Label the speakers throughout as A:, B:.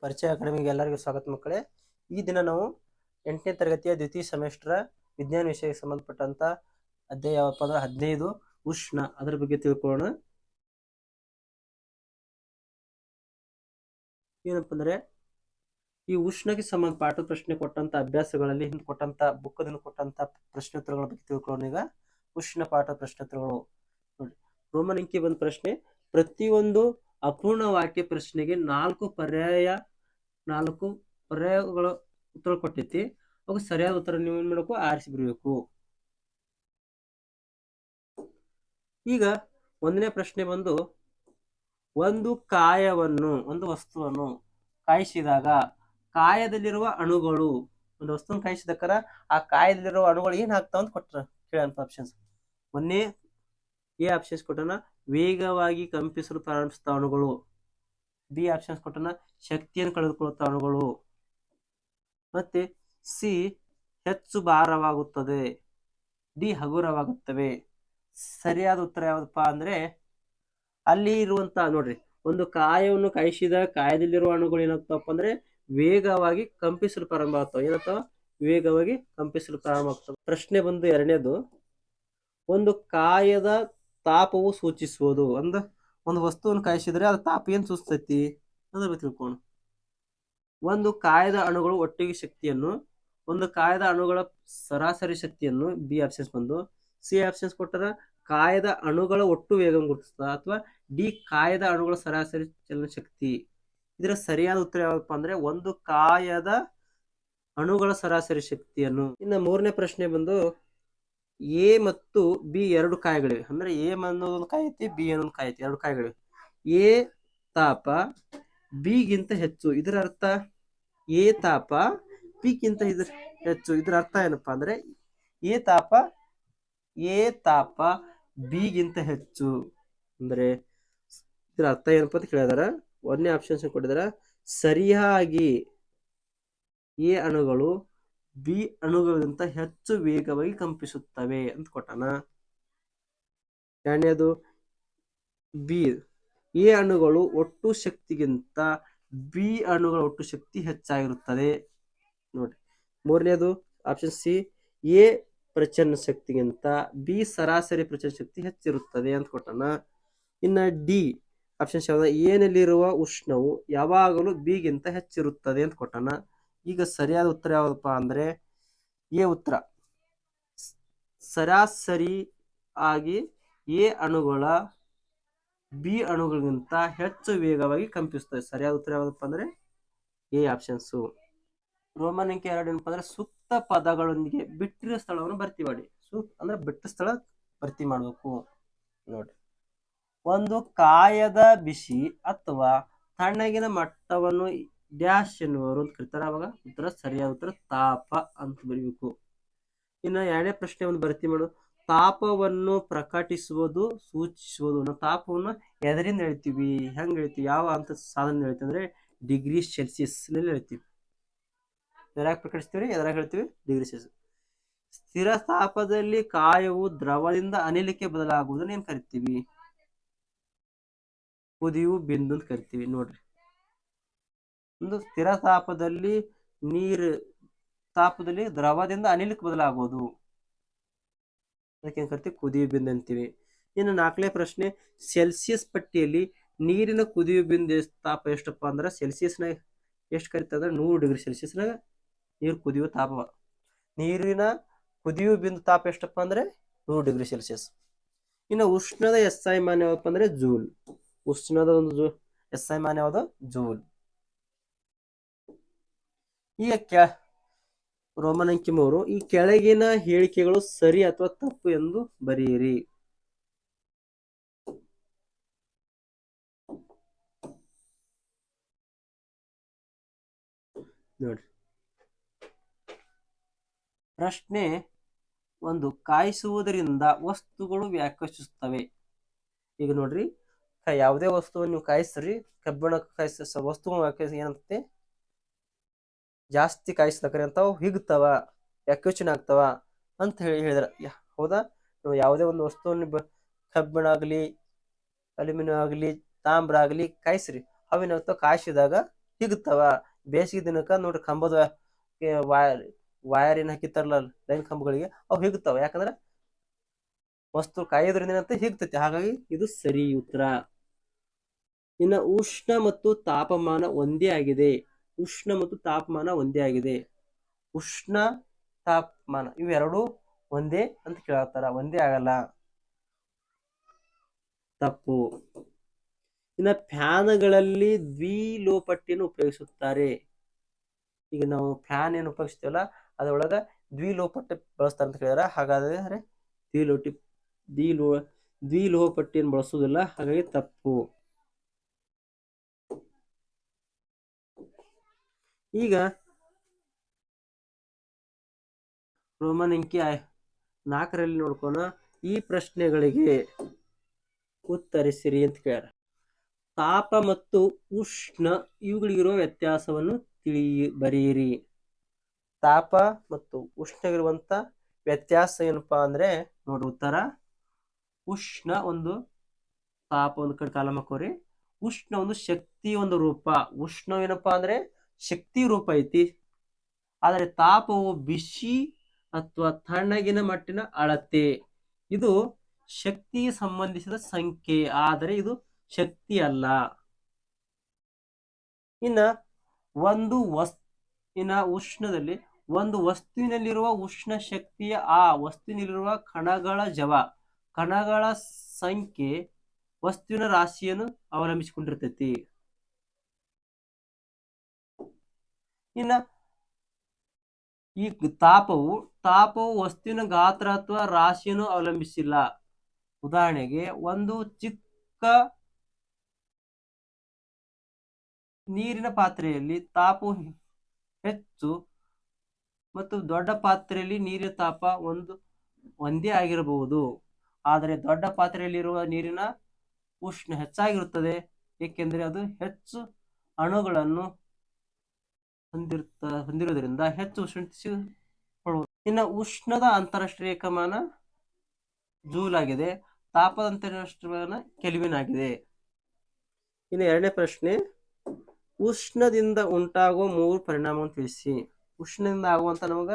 A: ಪರಿಚಯ ಅಕಾಡೆಮಿಗೆ ಎಲ್ಲರಿಗೂ ಸ್ವಾಗತ ಮಕ್ಕಳೇ. ಈ ದಿನ ನಾವು ಎಂಟನೇ ತರಗತಿಯ ದ್ವಿತೀಯ ಸೆಮಿಸ್ಟರ್ ವಿಜ್ಞಾನ ವಿಷಯಕ್ಕೆ ಸಂಬಂಧಪಟ್ಟಂತ ಅಧ್ಯಾಯ ಯಾವಪ್ಪ ಅಂದ್ರೆ ಹದಿನೈದು, ಉಷ್ಣ. ಅದರ ಬಗ್ಗೆ ತಿಳ್ಕೊಳ್ಳೋಣ. ಏನಪ್ಪ ಅಂದ್ರೆ, ಈ ಉಷ್ಣಕ್ಕೆ ಸಂಬಂಧ ಪಾಠ ಪ್ರಶ್ನೆ ಕೊಟ್ಟಂತ ಅಭ್ಯಾಸಗಳಲ್ಲಿ ಹಿಂದೆ ಕೊಟ್ಟಂತ ಬುಕ್ಕದಿಂದ ಕೊಟ್ಟಂತ ಪ್ರಶ್ನೋತ್ತರಗಳ ಬಗ್ಗೆ ತಿಳ್ಕೊಳ್ಳೋಣ ಈಗ. ಉಷ್ಣ ಪಾಠ ಪ್ರಶ್ನೋತ್ತರಗಳು. ನೋಡಿ, ರೋಮನ್ ಅಂಕಿ ಬಂದ ಪ್ರಶ್ನೆ, ಪ್ರತಿಯೊಂದು ಅಪೂರ್ಣ ವಾಕ್ಯ ಪ್ರಶ್ನೆಗೆ ನಾಲ್ಕು ಪರ್ಯಾಯ ನಾಲ್ಕು ಪರ್ಯಾಯಗಳು ಉತ್ತರ ಕೊಟ್ಟೈತಿ. ಅವಾಗ ಸರಿಯಾದ ಉತ್ತರ ನೀವು ಏನ್ ಮಾಡಬೇಕು? ಆರಿಸಿ ಬಿಡಬೇಕು. ಈಗ ಒಂದನೇ ಪ್ರಶ್ನೆ ಬಂದು, ಒಂದು ಕಾಯವನ್ನು, ಒಂದು ವಸ್ತುವನ್ನು ಕಾಯಿಸಿದಾಗ ಕಾಯದಲ್ಲಿರುವ ಅಣುಗಳು, ಒಂದು ವಸ್ತುವನ್ನು ಕಾಯಿಸಿದಕ್ಕರ ಆ ಕಾಯದಲ್ಲಿರುವ ಅಣುಗಳು ಏನ್ ಅಂತ ಕೊಟ್ರ? ಕೇಳಂತ ಆಪ್ಷನ್ಸ್ ಮೊನ್ನೆ ಏ ಆಪ್ಷನ್ಸ್ ಕೊಟ್ಟನ, ವೇಗವಾಗಿ ಕಂಪಿಸಲು ಪ್ರಾರಂಭಿಸಿದ ಅಣುಗಳು. ಬಿ ಆಪ್ಷನ್ಸ್ ಕೊಟ್ಟನ ಶಕ್ತಿಯನ್ನು ಕಳೆದುಕೊಳ್ಳುತ್ತ ಅಣುಗಳು. ಮತ್ತೆ ಸಿ ಹೆಚ್ಚು ಭಾರವಾಗುತ್ತದೆ. ಡಿ ಹಗುರವಾಗುತ್ತವೆ. ಸರಿಯಾದ ಉತ್ತರ ಯಾವುದಪ್ಪ ಅಂದ್ರೆ ಅಲ್ಲಿ ಇರುವಂತ ನೋಡ್ರಿ, ಒಂದು ಕಾಯವನ್ನು ಕಾಯಿಸಿದ ಕಾಯದಲ್ಲಿರುವ ಅಣುಗಳು ಏನಾಗ್ತವಪ್ಪ ಅಂದ್ರೆ ವೇಗವಾಗಿ ಕಂಪಿಸಲು ಪ್ರಾರಂಭ ಆಗ್ತಾವ. ಏನಾಗ್ತಾವ ವೇಗವಾಗಿ ಕಂಪಿಸಲು ಪ್ರಾರಂಭ ಆಗ್ತವೆ. ಪ್ರಶ್ನೆ ಬಂದು ಎರಡನೇದು, ಒಂದು ಕಾಯದ ತಾಪವು ಸೂಚಿಸುವುದು ಒಂದ ಒಂದು ವಸ್ತುವನ್ನು ಕಾಯಿಸಿದ್ರೆ ಅದು ತಾಪ ಏನು ಸೂಚಿಸ್ತೈತಿ ಅದ್ರ ಬಗ್ಗೆ ತಿಳ್ಕೋಣ ಒಂದು ಕಾಯದ ಅಣುಗಳು ಒಟ್ಟಿಗೆ ಶಕ್ತಿಯನ್ನು, ಒಂದು ಕಾಯದ ಅಣುಗಳ ಸರಾಸರಿ ಶಕ್ತಿಯನ್ನು ಬಿ ಆಪ್ಷನ್ಸ್ ಬಂದು, ಸಿ ಆಪ್ಷನ್ಸ್ ಕೊಟ್ಟರ ಕಾಯದ ಅಣುಗಳ ಒಟ್ಟು ವೇಗವನ್ನು ಗುರುತಿಸ್ತದ ಅಥವಾ ಡಿ ಕಾಯದ ಅಣುಗಳ ಸರಾಸರಿ ಚಲನ ಶಕ್ತಿ. ಇದರ ಸರಿಯಾದ ಉತ್ತರ ಯಾವಪ್ಪ ಅಂದ್ರೆ ಒಂದು ಕಾಯದ ಅಣುಗಳ ಸರಾಸರಿ ಶಕ್ತಿಯನ್ನು. ಇನ್ನು ಮೂರನೇ ಪ್ರಶ್ನೆ ಬಂದು ಎ ಮತ್ತು ಬಿ ಎರಡು ಕಾಯಿಗಳಿವೆ. ಅಂದ್ರೆ ಎ ಅನ್ನೋದೊಂದು ಕಾಯಿ ಐತಿ ಬಿ ಅನ್ನೊಂದು ಕಾಯಿ ಐತಿ ಎರಡು ಕಾಯಿಗಳಿವೆ. ಎ ತಾಪ ಬಿ ಗಿಂತ ಹೆಚ್ಚು. ಇದರ ಅರ್ಥ ಎ ತಾಪ ಬಿ ಗಿಂತ ಇದ್ರ ಹೆಚ್ಚು. ಇದರ ಅರ್ಥ ಏನಪ್ಪಾ ಅಂದ್ರೆ ಎ ತಾಪ ಎ ತಾಪ ಬಿ ಗಿಂತ ಹೆಚ್ಚು. ಅಂದ್ರೆ ಇದರ ಅರ್ಥ ಏನಪ್ಪ ಅಂತ ಕೇಳಿದಾರ. ಒಂದನೇ ಆಪ್ಷನ್ಸ್ ಕೊಟ್ಟಿದಾರ. ಸರಿಯಾಗಿ ಎ ಅಣುಗಳು ಬಿ ಅಣುಗಳಿಗಿಂತ ಹೆಚ್ಚು ವೇಗವಾಗಿ ಕಂಪಿಸುತ್ತವೆ ಅಂತ ಕೊಟ್ಟಾನ. ಎರಡನೇದು ಬಿ ಎ ಅಣುಗಳು ಒಟ್ಟು ಶಕ್ತಿಗಿಂತ ಬಿ ಅಣುಗಳ ಒಟ್ಟು ಶಕ್ತಿ ಹೆಚ್ಚಾಗಿರುತ್ತದೆ. ನೋಡಿ, ಮೂರನೇದು ಆಪ್ಷನ್ ಸಿ ಎ ಪ್ರಚನ್ನ ಶಕ್ತಿಗಿಂತ ಬಿ ಸರಾಸರಿ ಪ್ರಚನ್ನ ಶಕ್ತಿ ಹೆಚ್ಚಿರುತ್ತದೆ ಅಂತ ಕೊಟ್ಟಾನ. ಇನ್ನು ಡಿ ಆಪ್ಷನ್ ಯಾವ್ದು? ಎನಲ್ಲಿರುವ ಉಷ್ಣವು ಯಾವಾಗಲೂ ಬಿಗಿಂತ ಹೆಚ್ಚಿರುತ್ತದೆ ಅಂತ ಕೊಟ್ಟಾನ. ಈಗ ಸರಿಯಾದ ಉತ್ತರ ಯಾವುದಪ್ಪ ಅಂದ್ರೆ ಎ ಉತ್ತರ. ಸರಾಸರಿ ಆಗಿ ಎ ಅಣುಗಳ ಬಿ ಅಣುಗಳಿಗಿಂತ ಹೆಚ್ಚು ವೇಗವಾಗಿ ಕಂಪಿಸ್ತವೆ ಸರಿಯಾದ ಉತ್ತರ ಯಾವುದಪ್ಪ ಅಂದ್ರೆ ಎ ಆಪ್ಷನ್ಸು ರೋಮನ್ ಅಂಕೆ ಎರಡು ಏನಪ್ಪ ಅಂದ್ರೆ ಸೂಕ್ತ ಪದಗಳೊಂದಿಗೆ ಬಿಟ್ಟಿರೋ ಸ್ಥಳವನ್ನು ಭರ್ತಿ ಮಾಡಿ. ಸೂಕ್ತ ಅಂದ್ರೆ ಬಿಟ್ಟ ಸ್ಥಳ ಭರ್ತಿ ಮಾಡಬೇಕು. ನೋಡಿ. ಒಂದು ಕಾಯದ ಬಿಸಿ ಅಥವಾ ತಣ್ಣಗಿನ ಮಟ್ಟವನ್ನು ಡ್ಯಾಶ್ ಎನ್ನುವರು ಅಂತ ಕರಿತಾರೆ. ಅವಾಗ ಉತ್ತರ ಸರಿಯಾದ ಉತ್ತರ ತಾಪ ಅಂತ ಬರೀಬೇಕು. ಇನ್ನು ಎರಡನೇ ಪ್ರಶ್ನೆ ಒಂದು ಭರ್ತಿ ಮಾಡು. ತಾಪವನ್ನು ಪ್ರಕಟಿಸುವುದು, ಸೂಚಿಸುವುದು. ನಾವು ತಾಪವನ್ನು ಎದರಿಂದ ಹೇಳ್ತೀವಿ ಹೆಂಗ್ ಹೇಳ್ತೀವಿ ಯಾವ ಅಂತ ಸಾಧನ ಹೇಳ್ತೀವಿ ಅಂದ್ರೆ ಡಿಗ್ರಿ ಸೆಲ್ಸಿಯಸ್ನಲ್ಲಿ ಹೇಳ್ತೀವಿ ಎದ್ರಾಗ ಪ್ರಕಟಿಸ್ತೀವಿ ಎದ್ರಾಗ ಹೇಳ್ತೀವಿ ಡಿಗ್ರಿ ಸೆಲ್ಸಿಯಸ್ ಸ್ಥಿರ ತಾಪದಲ್ಲಿ ಕಾಯವು ದ್ರವದಿಂದ ಅನಿಲಕ್ಕೆ ಬದಲಾಗುವುದನ್ನು ಏನು ಕರಿತೀವಿ? ಕುದಿಯು, ಬಿಂದು ಅಂತ ಕರಿತೀವಿ. ನೋಡ್ರಿ. ಒಂದು ಸ್ಥಿರ ತಾಪದಲ್ಲಿ ನೀರು, ತಾಪದಲ್ಲಿ ದ್ರವದಿಂದ ಅನಿಲಕ್ಕೆ ಬದಲಾಗೋದು. ಅದಕ್ಕೆ ಏನ್ ಕರಿತೀವಿ ಕುದಿಯು ಬಿಂದು ಅಂತೀವಿ. ಇನ್ನು ನಾಲ್ಕನೇ ಪ್ರಶ್ನೆ ಸೆಲ್ಸಿಯಸ್ ಪಟ್ಟಿಯಲ್ಲಿ ನೀರಿನ ಕುದಿಯು ಬಿಂದು ತಾಪ ಎಷ್ಟಪ್ಪ ಅಂದ್ರೆ ಸೆಲ್ಸಿಯಸ್ನಾಗ ಎಷ್ಟು ಕರಿತದೆ ಅಂದ್ರೆ ನೂರು ಡಿಗ್ರಿ ಸೆಲ್ಸಿಯಸ್ನಾಗ ನೀರು ಕುದಿಯುವ ತಾಪ. ನೀರಿನ ಕುದಿಯು ಬಿಂದು ತಾಪ ಎಷ್ಟಪ್ಪ ಅಂದ್ರೆ ನೂರು ಡಿಗ್ರಿ ಸೆಲ್ಸಿಯಸ್ ಇನ್ನು ಉಷ್ಣದ ಎಸ್ ಐ ಮಾನ ಯಾವಪ್ಪ ಅಂದ್ರೆ ಜೂಲ್. ಉಷ್ಣದ ಒಂದು ಜೂ ಎಸ್ ಐ ಮಾನ್ಯವಾದ ಯಾವುದು ಜೂಲ್. ಈಗ ಕೆ ರೋಮನ್ ಅಂಕಿ ಮೂರು ಈ ಕೆಳಗಿನ ಹೇಳಿಕೆಗಳು ಸರಿ ಅಥವಾ ತಪ್ಪು ಎಂದು ಬರೆಯಿರಿ. ನೋಡ್ರಿ. ಪ್ರಶ್ನೆ ಒಂದು, ಕಾಯಿಸುವುದರಿಂದ ವಸ್ತುಗಳು ವ್ಯಾಕರಿಸುತ್ತವೆ. ಈಗ ನೋಡ್ರಿ ಯಾವುದೇ ವಸ್ತುವನ್ನು ನೀವು ಕಾಯಿಸ್ರಿ ಕಬ್ಬಿಣ ಕಾಯಿಸ ವಸ್ತುವನ್ನು ವ್ಯಾಕರಿಸಿ ಏನಂತೆ? ಜಾಸ್ತಿ ಕಾಯಿಸ್ಲಕ್ರಿ ಅಂತವು ಹಿಗ್ತಾವ ವ್ಯಾಕ್ಯೂಚನ್ ಆಗ್ತಾವ ಅಂತ ಹೇಳಿ ಹೇಳಿದ್ರ. ಹೌದಾ? ನಾವು ಯಾವುದೇ ಒಂದು ವಸ್ತುವನ್ನು ಕಬ್ಬಿಣ ಆಗಲಿ, ಅಲ್ಯೂಮಿನಿಯಂ ಆಗಲಿ, ತಾಮ್ರ ಆಗಲಿ ಕಾಯಿಸ್ರಿ. ಅವೇನಾಗ್ತಾವ ಕಾಯಿಸಿದಾಗ ಹಿಗ್ತವ. ಬೇಸಿಗೆ ದಿನಕ್ಕ ನೋಡ್ರಿ ಕಂಬದ ವೈರ್ ವೈರ್ ಏನ್ ಹಾಕಿತ್ತಾರಲ್ಲ ಲೈನ್ ಕಂಬಗಳಿಗೆ ಅವು ಹಿಗ್ತಾವ. ಯಾಕಂದ್ರ ವಸ್ತು ಕಾಯೋದ್ರಿಂದ ಏನಂತ ಹಿಗ್ತೈತಿ. ಹಾಗಾಗಿ ಇದು ಸರಿ ಉತ್ತರ. ಇನ್ನ ಉಷ್ಣ ಮತ್ತು ತಾಪಮಾನ ಒಂದೇ ಆಗಿದೆ. ಉಷ್ಣ ಮತ್ತು ತಾಪಮಾನ ಒಂದೇ ಆಗಿದೆ. ಉಷ್ಣ, ತಾಪಮಾನ ಇವೆರಡು ಒಂದೇ ಅಂತ ಕೇಳತ್ತಾರ ಒಂದೇ ಆಗಲ್ಲ. ತಪ್ಪು. ಇನ್ನು ಫ್ಯಾನ್ಗಳಲ್ಲಿ ದ್ವಿಲೋಪಟ್ಟಿಯನ್ನು ಉಪಯೋಗಿಸುತ್ತಾರೆ. ಈಗ ನಾವು ಫ್ಯಾನ್ ಏನು ಉಪಯೋಗಿಸ್ತೀವಲ್ಲ, ಅದರೊಳಗ ದ್ವಿಲೋಪಟ್ಟಿ ಬಳಸ್ತಾರೆ ಅಂತ ಕೇಳಿದಾರೆ ಹಾಗಾದ್ರೆ ದ್ವಿಲೋಟಿ, ದ್ವಿಲೋ ದ್ವಿಲೋಹಪಟ್ಟಿಯನ್ನು ಬಳಸೋದಿಲ್ಲ ಹಾಗಾಗಿ ತಪ್ಪು. ಈಗ ರೋಮನ್ ಅಂಕಿ ನಾಲ್ಕರಲ್ಲಿ ನೋಡ್ಕೋಣ ಈ ಪ್ರಶ್ನೆಗಳಿಗೆ ಉತ್ತರಿಸಿರಿ ಅಂತ ಕೇಳ ತಾಪ ಮತ್ತು ಉಷ್ಣ ಇವುಗಳಿಗಿರುವ ವ್ಯತ್ಯಾಸವನ್ನು ತಿಳಿ ಬರೆಯಿರಿ ತಾಪ ಮತ್ತು ಉಷ್ಣಗಿರುವಂಥ ವ್ಯತ್ಯಾಸ ಏನಪ್ಪಾ ಅಂದ್ರೆ ನೋಡಿ ಉತ್ತರ. ಉಷ್ಣ ಒಂದು ತಾಪ ಒಂದು ಕಡೆ ಕಾಲ ಉಷ್ಣ ಒಂದು ಶಕ್ತಿ ಒಂದು ರೂಪ. ಉಷ್ಣ ಏನಪ್ಪಾ ಅಂದ್ರೆ ಶಕ್ತಿ ರೂಪ ಐತಿ. ಆದರೆ ತಾಪವು ಬಿಸಿ ಅಥವಾ ತಣ್ಣಗಿನ ಮಟ್ಟಿನ ಅಳತೆ. ಇದು ಶಕ್ತಿ ಸಂಬಂಧಿಸಿದ ಸಂಖ್ಯೆ, ಆದರೆ ಇದು ಶಕ್ತಿ ಅಲ್ಲ. ಇನ್ನ ಒಂದು ವಸ್ತುವಿನ ಉಷ್ಣದಲ್ಲಿ ಒಂದು ವಸ್ತುವಿನಲ್ಲಿರುವ ಉಷ್ಣ ಶಕ್ತಿಯ ಆ ವಸ್ತುವಿನಲ್ಲಿರುವ ಕಣಗಳ ಜವ, ಕಣಗಳ ಸಂಖ್ಯೆ ವಸ್ತುವಿನ ರಾಶಿಯನ್ನು ಅವಲಂಬಿಸಿಕೊಂಡಿರ್ತೈತಿ. ಇನ್ನ ಈ ತಾಪವು ತಾಪವು ವಸ್ತುವಿನ ಗಾತ್ರ ಅಥವಾ ರಾಶಿಯನ್ನು ಅವಲಂಬಿಸಿಲ್ಲ. ಉದಾಹರಣೆಗೆ, ಒಂದು ಚಿಕ್ಕ ನೀರಿನ ಪಾತ್ರೆಯಲ್ಲಿ ತಾಪವು ಹೆಚ್ಚು ಮತ್ತು ದೊಡ್ಡ ಪಾತ್ರೆಯಲ್ಲಿ ನೀರಿನ ತಾಪ ಒಂದು, ಒಂದೇ ಆಗಿರಬಹುದು. ಆದರೆ ದೊಡ್ಡ ಪಾತ್ರೆಯಲ್ಲಿರುವ ನೀರಿನ ಉಷ್ಣ ಹೆಚ್ಚಾಗಿರುತ್ತದೆ, ಏಕೆಂದರೆ ಅದು ಹೆಚ್ಚು ಅಣುಗಳನ್ನು ಹೊಂದಿರ್ತ ಹೊಂದಿರುವುದರಿಂದ ಹೆಚ್ಚು ಉಷ್ಣಿಸಿಕೊಳ್ಳುವುದು ಇನ್ನು ಉಷ್ಣದ ಅಂತಾರಾಷ್ಟ್ರೀಯ ಏಕಮಾನ ಜೂಲ್ ಆಗಿದೆ ತಾಪದ ಅಂತಾರಾಷ್ಟ್ರೀಯ ಕೆಲ್ವಿನ್ ಆಗಿದೆ ಇನ್ನು ಎರಡನೇ ಪ್ರಶ್ನೆ, ಉಷ್ಣದಿಂದ ಉಂಟಾಗುವ ಮೂರು ಪರಿಣಾಮವನ್ನು ತಿಳಿಸಿ. ಉಷ್ಣದಿಂದ ಆಗುವಂತ ನಮಗ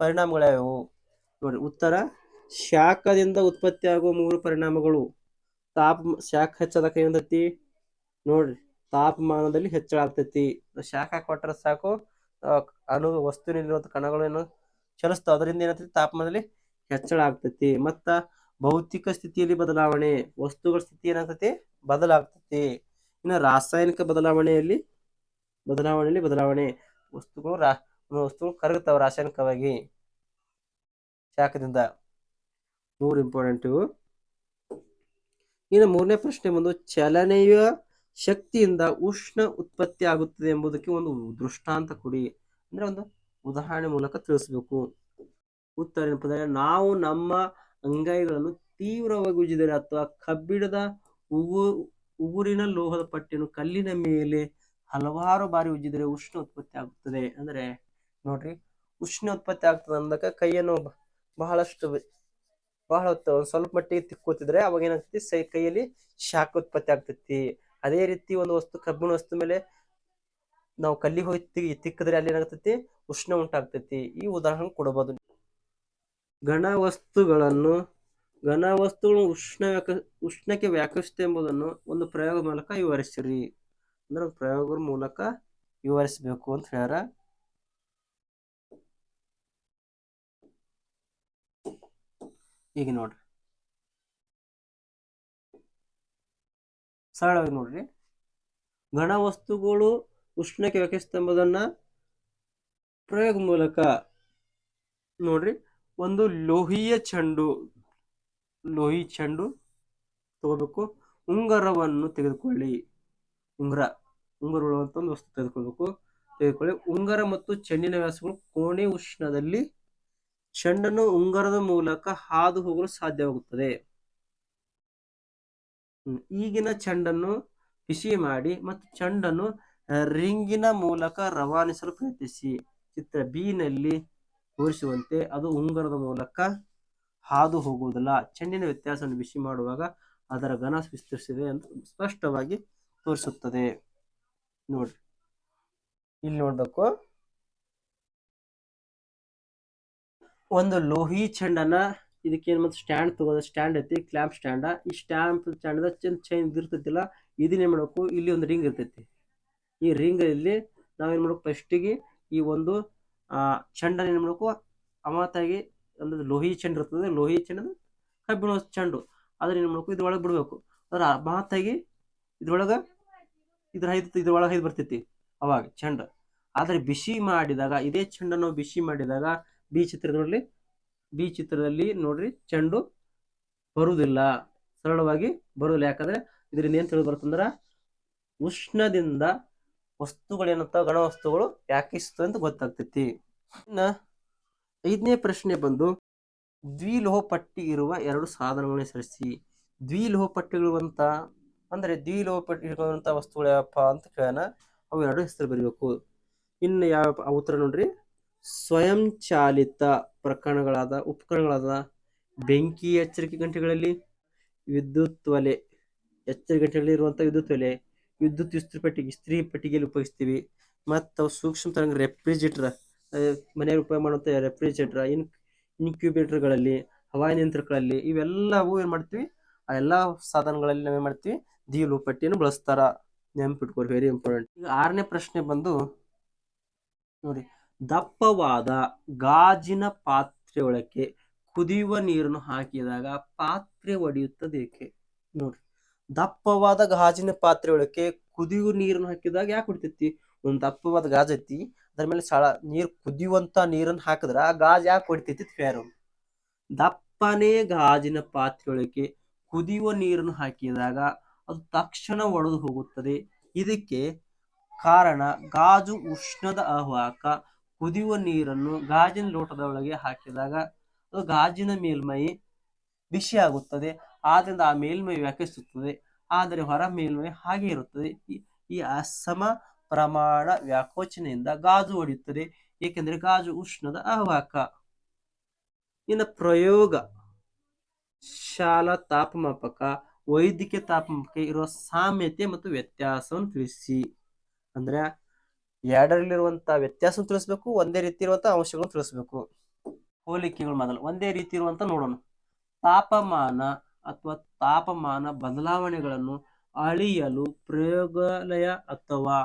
A: ಪರಿಣಾಮಗಳ್ಯಾವು ನೋಡಿ, ಉತ್ತರ, ಶಾಖದಿಂದ ಉತ್ಪತ್ತಿ ಆಗುವ ಮೂರು ಪರಿಣಾಮಗಳು. ತಾಪ, ಶಾಖ ಹೆಚ್ಚಾದ ಏನಂತತಿ ನೋಡ್ರಿ. ತಾಪಮಾನದಲ್ಲಿ ಹೆಚ್ಚಳ ಆಗ್ತೈತಿ ಶಾಖ ಕೊಟ್ಟರೆ ಸಾಕು ಅಣು ವಸ್ತುವಿನಲ್ಲಿರುವಂತ ಕಣಗಳು ಏನು ಚಲಿಸ್ತಾವ ಅದರಿಂದ ಏನಾಗ್ತೈತಿ? ತಾಪಮಾನದಲ್ಲಿ ಹೆಚ್ಚಳ ಆಗ್ತೈತಿ ಮತ್ತ ಭೌತಿಕ ಸ್ಥಿತಿಯಲ್ಲಿ ಬದಲಾವಣೆ, ವಸ್ತುಗಳ ಸ್ಥಿತಿ ಏನಾಗ್ತೈತಿ? ಬದಲಾಗ್ತೈತಿ. ಇನ್ನು ರಾಸಾಯನಿಕ ಬದಲಾವಣೆಯಲ್ಲಿ ಬದಲಾವಣೆಯಲ್ಲಿ ಬದಲಾವಣೆ. ವಸ್ತುಗಳು ರಾ, ವಸ್ತುಗಳು ಕರಗುತ್ತವ ರಾಸಾಯನಿಕವಾಗಿ. ಶಾಖದಿಂದ. ಮೂರು ಇಂಪಾರ್ಟೆಂಟ್ ಇನ್ನು ಮೂರನೇ ಪ್ರಶ್ನೆ ಬಂದು, ಚಲನೆಯ ಶಕ್ತಿಯಿಂದ ಉಷ್ಣ ಉತ್ಪತ್ತಿ ಆಗುತ್ತದೆ ಎಂಬುದಕ್ಕೆ ಒಂದು ದೃಷ್ಟಾಂತ ಕೊಡಿ. ಅಂದ್ರೆ ಒಂದು ಉದಾಹರಣೆ ಮೂಲಕ ತಿಳಿಸ್ಬೇಕು. ಉತ್ತರ ಏನಪ್ಪ ನಾವು ನಮ್ಮ ಅಂಗೈಗಳನ್ನು ತೀವ್ರವಾಗಿ ಉಜ್ಜಿದರೆ ಅಥವಾ ಕಬ್ಬಿಣದ ಉಗು ಉಗುರಿನ ಲೋಹದ ಪಟ್ಟಿಯನ್ನು ಕಲ್ಲಿನ ಮೇಲೆ ಹಲವಾರು ಬಾರಿ ಉಜ್ಜಿದರೆ ಉಷ್ಣ ಉತ್ಪತ್ತಿ ಆಗುತ್ತದೆ. ಅಂದ್ರೆ ನೋಡ್ರಿ, ಉಷ್ಣ ಉತ್ಪತ್ತಿ ಆಗ್ತದೆ ಅಂದಾಗ ಕೈಯನ್ನು ಬಹಳಷ್ಟು ಬಹಳ ಸ್ವಲ್ಪ ಮಟ್ಟಿಗೆ ತಿಕ್ಕೋತಿದ್ರೆ ಅವಾಗ ಏನಾಗ್ತೈತಿ ಕೈಯಲ್ಲಿ ಶಾಖ ಉತ್ಪತ್ತಿ ಆಗ್ತೈತಿ. ಅದೇ ರೀತಿ ಒಂದು ವಸ್ತು, ಕಬ್ಬಿಣ ವಸ್ತು ಮೇಲೆ ನಾವು ಕಲ್ಲಿ ಹೋಗಿ ತಿಕ್ಕಿದ್ರೆ ಅಲ್ಲಿ ಏನಾಗ್ತೈತಿ? ಉಷ್ಣ ಉಂಟಾಗ್ತೈತಿ. ಈ ಉದಾಹರಣೆ ಕೊಡಬಹುದು ಘನ ವಸ್ತುಗಳನ್ನು, ಘನ ವಸ್ತುಗಳು ಉಷ್ಣ ವ್ಯಾಕ- ಉಷ್ಣಕ್ಕೆ ವ್ಯಾಕರಿಸುತ್ತೆ ಎಂಬುದನ್ನು ಒಂದು ಪ್ರಯೋಗ ಮೂಲಕ ವಿವರಿಸಿರಿ ಅಂದ್ರೆ ಪ್ರಯೋಗದ ಮೂಲಕ ವಿವರಿಸಬೇಕು ಅಂತ ಹೇಳ್ಯಾರ. ಈಗ ನೋಡ್ರಿ. ಸರಳವಾಗಿ ನೋಡ್ರಿ. ಘನ ವಸ್ತುಗಳು ಉಷ್ಣಕ್ಕೆ ವ್ಯಾಕರಿಸುತ್ತೆ ಎಂಬುದನ್ನ ಪ್ರಯೋಗ ಮೂಲಕ ನೋಡ್ರಿ. ಒಂದು ಲೋಹಿಯ ಚೆಂಡು, ಲೋಹಿ ಚೆಂಡು ತಗೋಬೇಕು. ಉಂಗರವನ್ನು ತೆಗೆದುಕೊಳ್ಳಿ. ಉಂಗರ ಉಂಗುರಗಳು ಅಂತ ಒಂದು ವಸ್ತು ತೆಗೆದುಕೊಳ್ಬೇಕು. ತೆಗೆದುಕೊಳ್ಳಿ. ಉಂಗರ ಮತ್ತು ಚೆಂಡಿನ ವ್ಯಾಸಗಳು ಕೋಣೆ ಉಷ್ಣದಲ್ಲಿ ಚೆಂಡನ್ನು ಉಂಗರದ ಮೂಲಕ ಹಾದು ಹೋಗಲು ಸಾಧ್ಯವಾಗುತ್ತದೆ. ಈಗಿನ ಚೆಂಡನ್ನು ಬಿಸಿ ಮಾಡಿ ಮತ್ತು ಚೆಂಡನ್ನು ರಿಂಗಿನ ಮೂಲಕ ರವಾನಿಸಲು ಪ್ರಯತ್ನಿಸಿ. ಚಿತ್ರ ಬಿ ನಲ್ಲಿ ತೋರಿಸುವಂತೆ ಅದು ಉಂಗರದ ಮೂಲಕ ಹಾದು ಹೋಗುವುದಿಲ್ಲ. ಚೆಂಡಿನ ವ್ಯತ್ಯಾಸವನ್ನು ಬಿಸಿ ಮಾಡುವಾಗ ಅದರ ಘನ ವಿಸ್ತರಿಸಿದೆ ಎಂದು ಸ್ಪಷ್ಟವಾಗಿ ತೋರಿಸುತ್ತದೆ. ನೋಡ್ರಿ. ಇಲ್ಲಿ ನೋಡ್ಬೇಕು. ಒಂದು ಲೋಹಿ ಚೆಂಡನ್ನ ಇದಕ್ಕೇನು ಮತ್ತು ಸ್ಟ್ಯಾಂಡ್ ತಗೋದ? ಸ್ಟ್ಯಾಂಡ್ ಐತಿ ಕ್ಲಾಂಪ್ ಸ್ಟ್ಯಾಂಡ ಈ ಸ್ಟ್ಯಾಂಪ್ ಸ್ಟ್ಯಾಂಡ್ ಚೈನ್ ಚೈನ್ ಇದಿರ್ತೈತಿಲ್ಲ ಇದನ್ನೇನು ಮಾಡಬೇಕು? ಇಲ್ಲಿ ಒಂದು ರಿಂಗ್ ಇರ್ತೈತಿ. ಈ ರಿಂಗ್ ಇಲ್ಲಿ ನಾವೇನ್ ಮಾಡ್ಬೇಕು? ಫಸ್ಟಿಗೆ ಈ ಒಂದು, ಆ ಏನು ಮಾಡ್ಬೇಕು? ಅಮಾತಾಗಿ ಒಂದು ಲೋಹಿ ಚೆಂಡು ಇರ್ತದೆ. ಲೋಹಿ ಚೆಂಡು ಕಬ್ಬಿಣ ಚೆಂಡು. ಅದನ್ನ ಏನು ಮಾಡ್ಬೇಕು? ಇದ್ರೊಳಗೆ ಬಿಡಬೇಕು. ಅದ್ರ ಅಮಾತಾಗಿ ಇದ್ರೊಳಗೆ ಇದ್ರ ಹೈದ್, ಇದ್ರೊಳಗೆ ಐದು ಬರ್ತೈತಿ ಅವಾಗ ಚೆಂಡ. ಆದರೆ ಬಿಸಿ ಮಾಡಿದಾಗ, ಇದೇ ಚೆಂಡನ್ನು ಬಿಸಿ ಮಾಡಿದಾಗ ಬಿ ಚಿತ್ರದಲ್ಲಿ ಬಿ ಚಿತ್ರದಲ್ಲಿ ನೋಡ್ರಿ ಚೆಂಡು ಬರುವುದಿಲ್ಲ. ಸರಳವಾಗಿ ಬರುವುದಿಲ್ಲ. ಯಾಕಂದ್ರೆ ಇದರಿಂದ ಏನ್ ತಿಳಿದು ಬರುತ್ತಂದ್ರ ಉಷ್ಣದಿಂದ ಗಣ ವಸ್ತುಗಳು ವ್ಯಾಕಿಸ್ತವೆ ಅಂತ ಗೊತ್ತಾಗ್ತೈತಿ. ಇನ್ನ ಐದನೇ ಪ್ರಶ್ನೆ ಬಂದು ದ್ವಿಲೋಹ ಪಟ್ಟಿ ಇರುವ ಎರಡು ಸಾಧನಗಳನ್ನ ಹೆಸರಿಸಿ. ದ್ವಿಲೋಹ ಪಟ್ಟಿಗಳು ಅಂತ ಅಂದ್ರೆ ದ್ವಿಲೋಹ ಪಟ್ಟಿ ಇರುವಂತ ವಸ್ತುಗಳು ಯಾವಪ್ಪ ಅಂತ ಕೇಳೋಣ. ಅವು ಎರಡು ಹೆಸರು ಬರೀಬೇಕು. ಇನ್ನು ಯಾವ ಉತ್ತರ ನೋಡ್ರಿ? ಸ್ವಯಂ ಚಾಲಿತ ಪ್ರಕರಣಗಳಾದ, ಉಪಕರಣಗಳಾದ ಬೆಂಕಿ ಎಚ್ಚರಿಕೆ ಗಂಟೆಗಳಲ್ಲಿ, ವಿದ್ಯುತ್ ಒಲೆ, ಎಚ್ಚರಿಕೆ ಗಂಟೆಗಳಲ್ಲಿ ಇರುವಂತಹ ವಿದ್ಯುತ್ ಒಲೆ, ವಿದ್ಯುತ್ ಇಸ್ತ್ರಿ ಪೆಟ್ಟಿಗೆ, ಇಸ್ತ್ರಿ ಪೆಟ್ಟಿಗೆಯಲ್ಲಿ ಉಪಯೋಗಿಸ್ತೀವಿ. ಮತ್ತು ಅವು ಸೂಕ್ಷ್ಮ ತರಂಗ ರೆಫ್ರಿಜರೇಟರ್ ಮನೆಯಲ್ಲಿ ಉಪಯೋಗ ಮಾಡುವಂಥ ರೆಫ್ರಿಜರೇಟರ್, ಇನ್, ಇನ್ಕ್ಯುಬೇಟರ್ಗಳಲ್ಲಿ ಹವಾನಿಯಂತ್ರಗಳಲ್ಲಿ ಯಂತ್ರಗಳಲ್ಲಿ ಇವೆಲ್ಲವೂ ಏನು ಮಾಡ್ತೀವಿ? ಆ ಎಲ್ಲ ಸಾಧನಗಳಲ್ಲಿ ನಾವೇನು ಮಾಡ್ತೀವಿ? ದೀಲು ಪಟ್ಟಿಯನ್ನು ಬಳಸ್ತಾರ. ನೆನಪಿಟ್ಕೋರಿ ವೆರಿ ಇಂಪಾರ್ಟೆಂಟ್ ಈಗ ಆರನೇ ಪ್ರಶ್ನೆ ಬಂದು, ನೋಡಿ ದಪ್ಪವಾದ ಗಾಜಿನ ಪಾತ್ರೆ ಒಳಕ್ಕೆ ಕುದಿಯುವ ನೀರನ್ನು ಹಾಕಿದಾಗ ಪಾತ್ರೆ ಒಡೆಯುತ್ತದೆ ಏಕೆ? ನೋಡ್ರಿ. ದಪ್ಪವಾದ ಗಾಜಿನ ಪಾತ್ರೆ ಒಳಕ್ಕೆ ಕುದಿಯುವ ನೀರನ್ನು ಹಾಕಿದಾಗ ಯಾಕೆ ಹೊಡಿತೈತಿ? ಒಂದು ದಪ್ಪವಾದ ಗಾಜ್ ಐತಿ, ಅದ್ರ ಮೇಲೆ ಸಳ ನೀರು ಕುದಿಯುವಂತ ನೀರನ್ನು ಹಾಕಿದ್ರ ಆ ಗಾಜ್ ಯಾಕೆ ಹೊಡಿತೈತಿ ಫೇರು ದಪ್ಪನೇ ಗಾಜಿನ ಪಾತ್ರೆ ಒಳಕ್ಕೆ ಕುದಿಯುವ ನೀರನ್ನು ಹಾಕಿದಾಗ ಅದು ತಕ್ಷಣ ಒಡೆದು ಹೋಗುತ್ತದೆ. ಇದಕ್ಕೆ ಕಾರಣ ಗಾಜು ಉಷ್ಣದ ಆವಾಹಕ ಕುದಿಯುವ ನೀರನ್ನು ಗಾಜಿನ ಲೋಟದ ಒಳಗೆ ಹಾಕಿದಾಗ ಅದು ಗಾಜಿನ ಮೇಲ್ಮೈ ಬಿಸಿ ಆಗುತ್ತದೆ ಆದ್ರಿಂದ ಆ ಮೇಲ್ಮೈ ವ್ಯಾಕಿಸುತ್ತದೆ ಆದರೆ ಹೊರ ಮೇಲ್ಮೈ ಹಾಗೆ ಇರುತ್ತದೆ. ಈ- ಈ ಅಸಮ ಪ್ರಮಾಣ ವ್ಯಾಕೋಚನೆಯಿಂದ ಗಾಜು ಒಡೆಯುತ್ತದೆ ಏಕೆಂದರೆ ಗಾಜು ಉಷ್ಣದ ಅಹವಾಕ. ಇನ್ನು ಪ್ರಯೋಗ. ಶಾಲಾ ತಾಪಮಾಪಕ, ವೈದ್ಯಕೀಯ ತಾಪಮಾಪಕ ಇರುವ ಸಾಮ್ಯತೆ ಮತ್ತು ವ್ಯತ್ಯಾಸವನ್ನು ತಿಳಿಸಿ. ಅಂದ್ರೆ ಎರಡರಲ್ಲಿರುವಂತಹ ವ್ಯತ್ಯಾಸ ತಿಳಿಸ್ಬೇಕು, ಒಂದೇ ರೀತಿ ಇರುವಂತಹ ಅಂಶಗಳನ್ನು ತಿಳಿಸ್ಬೇಕು. ಹೋಲಿಕೆಗಳು ಮೊದಲು, ಒಂದೇ ರೀತಿ ಇರುವಂತ ನೋಡೋಣ. ತಾಪಮಾನ ಅಥವಾ ತಾಪಮಾನ ಬದಲಾವಣೆಗಳನ್ನು ಅಳಿಯಲು ಪ್ರಯೋಗಾಲಯ ಅಥವಾ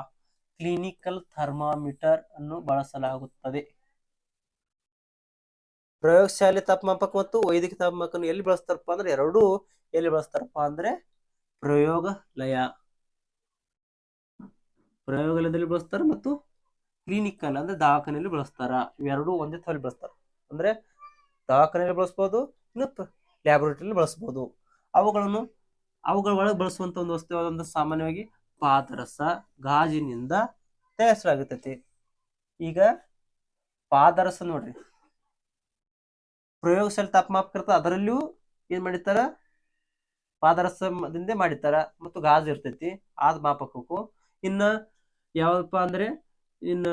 A: ಕ್ಲಿನಿಕಲ್ ಥರ್ಮಾಮೀಟರ್ ಅನ್ನು ಬಳಸಲಾಗುತ್ತದೆ. ಪ್ರಯೋಗಶಾಲೆ ತಾಪಮಾಪಕ ಮತ್ತು ವೈದ್ಯಕೀಯ ತಾಪಮಾಪಕವನ್ನು ಎಲ್ಲಿ ಬಳಸ್ತಾರಪ್ಪ ಅಂದ್ರೆ, ಎರಡೂ ಎಲ್ಲಿ ಬಳಸ್ತಾರಪ್ಪ ಅಂದ್ರೆ ಪ್ರಯೋಗಾಲಯ. ಪ್ರಯೋಗಾಲಯದಲ್ಲಿ ಬಳಸ್ತಾರ ಮತ್ತು ಕ್ಲಿನಿಕಲ್ ಅಂದ್ರೆ ದವಾಖಾನೆಯಲ್ಲಿ ಬಳಸ್ತಾರ. ಇವೆರಡೂ ಒಂದೇ ಥರ ಬಳಸ್ತಾರ. ಅಂದ್ರೆ ದವಾಖಾನೆಯಲ್ಲಿ ಬಳಸ್ಬೋದು, ಇನ್ನು ಲ್ಯಾಬೊರೇಟರಿಯಲ್ಲಿ ಬಳಸ್ಬೋದು. ಅವುಗಳನ್ನು, ಅವುಗಳ ಒಳಗೆ ಬಳಸುವಂತ ಒಂದು ವಸ್ತು ಯಾವುದಂದ್ರೆ ಸಾಮಾನ್ಯವಾಗಿ ಪಾದರಸ, ಗಾಜಿನಿಂದ ತಯಾರಿಸಲಾಗುತ್ತೈತಿ. ಈಗ ಪಾದರಸ ನೋಡ್ರಿ. ಪ್ರಯೋಗಶಾಲೆ ತಾಪಮಾಪಕ ಇರ್ತದೆ ಅದರಲ್ಲಿಯೂ ಏನ್ ಮಾಡಿರ್ತಾರ? ಪಾದರಸದಿಂದ ಮಾಡಿರ್ತಾರ. ಮತ್ತು ಗಾಜು ಇರ್ತೈತಿ. ಆದ ಮಾಪಕಕ್ಕೂ. ಇನ್ನ ಯಾವಪ್ಪ ಅಂದ್ರೆ, ಇನ್ನು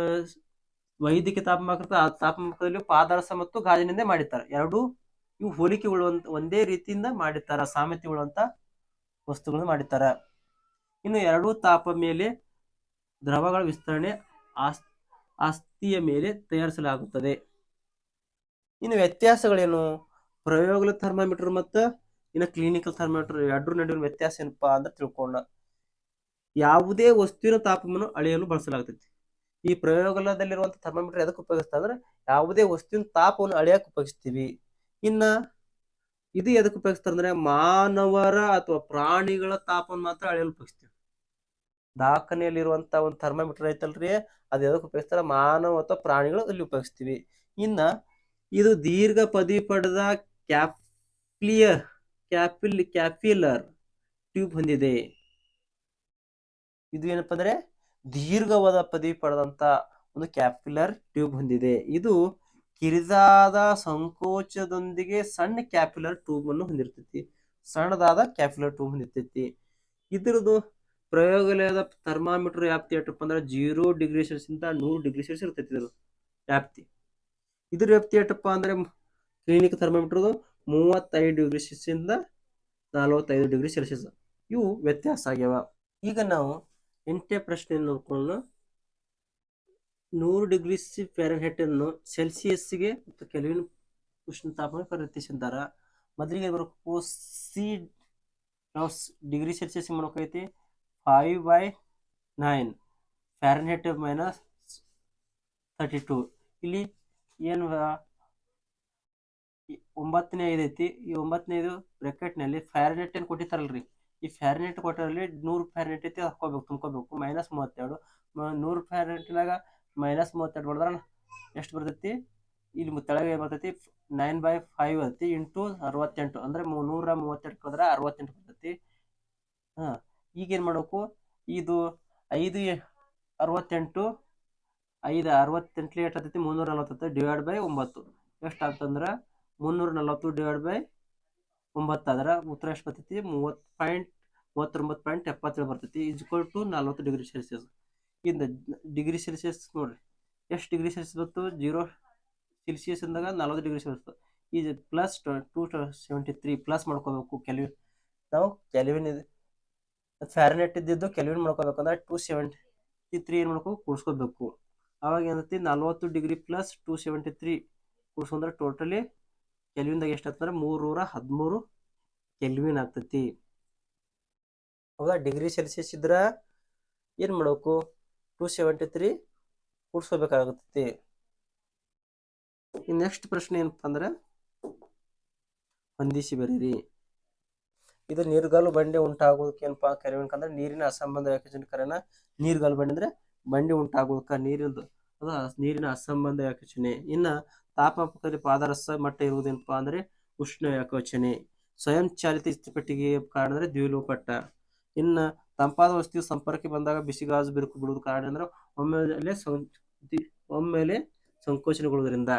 A: ವೈದಿಕ ತಾಪಮಾನ ತಾಪಮಾನದಲ್ಲಿ ಪಾದರಸ ಮತ್ತು ಗಾಜಿನಿಂದ ಮಾಡಿರ್ತಾರೆ. ಎರಡು ಇವು ಹೋಲಿಕೆ ಉಳ್ಳುವಂತ ಒಂದೇ ರೀತಿಯಿಂದ ಮಾಡಿರ್ತಾರ ಸಾಮ್ಯತೆ ಉಳ್ಳುವಂತ ವಸ್ತುಗಳನ್ನು ಮಾಡಿರ್ತಾರ. ಇನ್ನು ಎರಡೂ ತಾಪ ಮೇಲೆ ದ್ರವಗಳ ವಿಸ್ತರಣೆ ಆಸ್, ಆಸ್ತಿಯ ಮೇಲೆ ತಯಾರಿಸಲಾಗುತ್ತದೆ. ಇನ್ನು ವ್ಯತ್ಯಾಸಗಳೇನು? ಪ್ರಯೋಗಲ ಥರ್ಮಾಮೀಟರ್ ಮತ್ತು ಇನ್ನು ಕ್ಲಿನಿಕಲ್ ಥರ್ಮಾಮೀಟರ್ ಎರಡರ ನಡುವಿನ ವ್ಯತ್ಯಾಸ ಏನಪ್ಪಾ ಅಂತ ತಿಳ್ಕೊಂಡ ಯಾವುದೇ ವಸ್ತುವಿನ ತಾಪಮಾನ ಅಳೆಯಲು ಬಳಸಲಾಗುತ್ತದೆ ಈ ಪ್ರಯೋಗಾಲಯದಲ್ಲಿರುವಂಥ ಥರ್ಮಾಮೀಟರ್ ಎದಕ್ಕೆ ಉಪಯೋಗಿಸ್ತಾ ಅಂದ್ರೆ ಯಾವುದೇ ವಸ್ತುವಿನ ತಾಪವನ್ನು ಅಳೆಯಕ್ಕೆ ಉಪಯೋಗಿಸ್ತೀವಿ. ಇನ್ನ ಇದು ಎದಕ್ಕೆ ಉಪಯೋಗಿಸ್ತಾರೆ ಅಂದ್ರೆ ಮಾನವರ ಅಥವಾ ಪ್ರಾಣಿಗಳ ತಾಪವನ್ನು ಮಾತ್ರ ಅಳೆಯಲು ಉಪಯೋಗಿಸ್ತೀವಿ. ದಾಖಲೆಯಲ್ಲಿರುವಂಥ ಒಂದು ಥರ್ಮಾಮೀಟರ್ ಐತಲ್ರಿ, ಅದು ಎದಕ್ಕೆ ಉಪಯೋಗಿಸ್ತಾರೆ? ಮಾನವ ಅಥವಾ ಪ್ರಾಣಿಗಳು ಅಲ್ಲಿ ಉಪಯೋಗಿಸ್ತೀವಿ. ಇನ್ನ ಇದು ದೀರ್ಘ ಪದವಿ ಪಡೆದ ಕ್ಯಾಪ್ಲಿಯರ್ ಕ್ಯಾಪಿಲ್ ಕ್ಯಾಪಿಲರ್ ಟ್ಯೂಬ್ ಹೊಂದಿದೆ. ಇದು ಏನಪ್ಪ ಅಂದ್ರೆ ದೀರ್ಘವಾದ ಪದವಿ ಪಡೆದಂತ ಒಂದು ಕ್ಯಾಪಿಲರ್ ಟ್ಯೂಬ್ ಹೊಂದಿದೆ. ಇದು ಕಿರಿದಾದ ಸಂಕೋಚದೊಂದಿಗೆ ಸಣ್ಣ ಕ್ಯಾಪಿಲರ್ ಟ್ಯೂಬ್ ಅನ್ನು ಹೊಂದಿರ್ತೈತಿ. ಸಣ್ಣದಾದ ಕ್ಯಾಪಿಲರ್ ಟ್ಯೂಬ್ ಹೊಂದಿರ್ತೈತಿ. ಇದ್ರದ್ದು ಪ್ರಯೋಗಾಲಯದ ಥರ್ಮಾಮೀಟರ್ ವ್ಯಾಪ್ತಿ ಎಷ್ಟಪ್ಪ ಅಂದ್ರೆ ಜೀರೋ ಡಿಗ್ರಿ ಸೆಲ್ಸಿಯಸ್ ಇಂದ ನೂರು ಡಿಗ್ರಿ ಸೆಲ್ಸಿಯಸ್ ಇರ್ತೈತಿ ಇದ್ರ ವ್ಯಾಪ್ತಿ. ಇದ್ರ ವ್ಯಾಪ್ತಿ ಎಷ್ಟಪ್ಪ ಅಂದ್ರೆ ಕ್ಲಿನಿಕ್ ಥರ್ಮಾಮೀಟರ್ದು ಮೂವತ್ತೈದು ಡಿಗ್ರಿ ಸೆಲ್ಸಿಯಸ್ ಇಂದ ನಲವತ್ತೈದು ಡಿಗ್ರಿ ಸೆಲ್ಸಿಯಸ್ ಇವು ವ್ಯತ್ಯಾಸ ಆಗ್ಯಾವ. ಈಗ ನಾವು ಎಂಟನೇ ಪ್ರಶ್ನೆ ನೋಡ್ಕೊಳ್ಳೋಣ. ನೂರು ಡಿಗ್ರಿ ಫ್ಯಾರನ್ಹೀಟ್ ಅನ್ನು ಸೆಲ್ಸಿಯಸ್ಗೆ ಮತ್ತು ಕೆಲವಿನ ಉಷ್ಣ ತಾಪಮಾನ ಪರಿವರ್ತಿಸಿದ್ದಾರೆ ಮೊದಲಿಗೆ ಬರಬೇಕು ಸಿ ನಾವು degree Celsius ಮಾಡ್ಬೇಕೈತಿ five by nine Fahrenheit minus thirty two ಇಲ್ಲಿ ಏನು ಒಂಬತ್ತನೇ ಐದು ಐತಿ ಈ ಒಂಬತ್ತನೇ ಐದು ಬ್ರೆಕೆಟ್ನಲ್ಲಿ ಫ್ಯಾರನೆಟ್ ಏನು ಕೊಟ್ಟಿರ್ತಾರಲ್ರಿ? ಈ ಫ್ಯಾರನೆಟ್ ಕೊಟ್ಟರಲ್ಲಿ ನೂರು ಫ್ಯಾರನೆಟ್ ಐತಿ ಹಾಕೋಬೇಕು ತುಂಬ್ಕೋಬೇಕು. ಮೈನಸ್ ಮೂವತ್ತೆರಡು. ನೂರು ಫ್ಯಾರನೆಟ್ನಾಗ ಮೈನಸ್ ಮೂವತ್ತೆರಡು ಮಾಡಿದ್ರೆ ಎಷ್ಟು ಬರ್ತೈತಿ? ಇಲ್ಲಿ ತೆಳಗೆ ಬರ್ತೈತಿ ನೈನ್ ಬೈ ಫೈವ್ ಐತಿ ಇಂಟು ಅರವತ್ತೆಂಟು. ಅಂದರೆ ನೂರ ಮೂವತ್ತೆಂಟು ಕಳೆದ್ರೆ ಅರವತ್ತೆಂಟು ಬರ್ತೈತಿ. ಹಾಂ, ಈಗೇನು ಮಾಡಬೇಕು? ಇದು ಐದು ಅರವತ್ತೆಂಟು ಐದು ಅರವತ್ತೆಂಟು ಎಷ್ಟು ಆಗ್ತೈತಿ? ಮುನ್ನೂರ ನಲ್ವತ್ತೈತಿ ಡಿವೈಡ್ ಬೈ ಒಂಬತ್ತು. ಎಷ್ಟು ಮುನ್ನೂರ ನಲ್ವತ್ತು ಡಿವೈಡ್ ಬೈ ಒಂಬತ್ತು ಅದರ ಉತ್ತರ ಎಷ್ಟು ಬರ್ತೈತಿ ಮೂವತ್ತು ಪಾಯಿಂಟ್ ಮೂವತ್ತೊಂಬತ್ತು ಪಾಯಿಂಟ್ ಎಪ್ಪತ್ತೇಳು ಬರ್ತೈತಿ ಇಜ್ಕೊಲ್ ಟು ನಲ್ವತ್ತು ಡಿಗ್ರಿ ಸೆಲ್ಸಿಯಸ್ ಇಂದ ಡಿಗ್ರಿ ಸೆಲ್ಸಿಯಸ್ ನೋಡ್ರಿ, ಎಷ್ಟು ಡಿಗ್ರಿ ಸೆಲ್ಸಿಯಸ್ ಬಂತು? ಜೀರೋ ಸೆಲ್ಸಿಯಸ್ ಅಂದಾಗ ನಲ್ವತ್ತು degree celsius is plus two seventy three plus ಮಾಡ್ಕೋಬೇಕು ಕೆಲ್ವಿನ್ ನಾವು ಕೆಲ್ವಿನ್ ಫ್ಯಾರನೆಟ್ ಇದ್ದಿದ್ದು ಕೆಲವಿನ್ ಮಾಡ್ಕೋಬೇಕಂದ್ರೆ ಟು ಸೆವೆಂಟಿ ತ್ರೀ ಏನು ಮಾಡ್ಕೋ, ಕೂಡಿಸ್ಕೋಬೇಕು. ಅವಾಗ ಏನೈತಿ ನಲ್ವತ್ತು degree plus two seventy three ಕೂಡ್ಸ್ಕೊಂಡ್ರೆ totally ಕೆಲ್ವಿನ್ದಾಗ ಎಷ್ಟು ಆಗ್ತಂದ್ರೆ ಮೂರ್ನೂರ ಹದಿಮೂರು ಕೆಲ್ವಿನ್ ಆಗ್ತೈತಿ. ಹೌದಾ? ಡಿಗ್ರಿ ಸೆಲ್ಸಿಯಸ್ ಇದ್ರ ಏನು ಮಾಡಬೇಕು? ಟು ಸೆವೆಂಟಿ ತ್ರೀ ಕೂಡ್ಸ್ಕೋಬೇಕಾಗತ್ತೈತಿ ನೆಕ್ಸ್ಟ್ ಪ್ರಶ್ನೆ ಏನಪ್ಪ ಅಂದ್ರೆ? ಹೊಂದಿಸಿ ಬರೀರಿ. ಇದು ನೀರ್ಗಾಲು ಬಂಡೆ ಉಂಟಾಗೋದಕ್ಕೆ ಏನಪ್ಪ ಕರಿಬೇಕಂದ್ರೆ ನೀರಿನ ಅಸಂಬಂಧ ವ್ಯಾಖ್ಯಾನ ಕರೆನ ನೀರ್ಗಾಲು ಬಂಡೆ ಅಂದ್ರೆ ಬಂಡೆ ಉಂಟಾಗೋದಕ್ಕ ನೀರಿಂದು ಅದು ನೀರಿನ ಅಸಂಬಂಧ ಯಾಕೆಚನೆ ಇನ್ನ ತಾಪಮಾಪಕದಲ್ಲಿ ಪಾದರಸ ಮಟ್ಟ ಇರುವುದೇನಪ್ಪ ಅಂದ್ರೆ ಉಷ್ಣ ವ್ಯಾಕೋಚನೆ ಸ್ವಯಂ ಚಾಲಿತ ಕಾರಣ ಅಂದ್ರೆ ದ್ವಿಲೋಪಟ್ಟ. ಇನ್ನ ತಂಪಾದ ವಸ್ತು ಸಂಪರ್ಕಕ್ಕೆ ಬಂದಾಗ ಬಿಸಿಗಾಜು ಬಿರುಕು ಬಿಡುವುದು ಕಾರಣ ಅಂದ್ರೆ ಒಮ್ಮೆಲೆ ಒಮ್ಮೆಲೆ ಸಂಕೋಚನೆಗೊಳ್ಳುವುದರಿಂದ.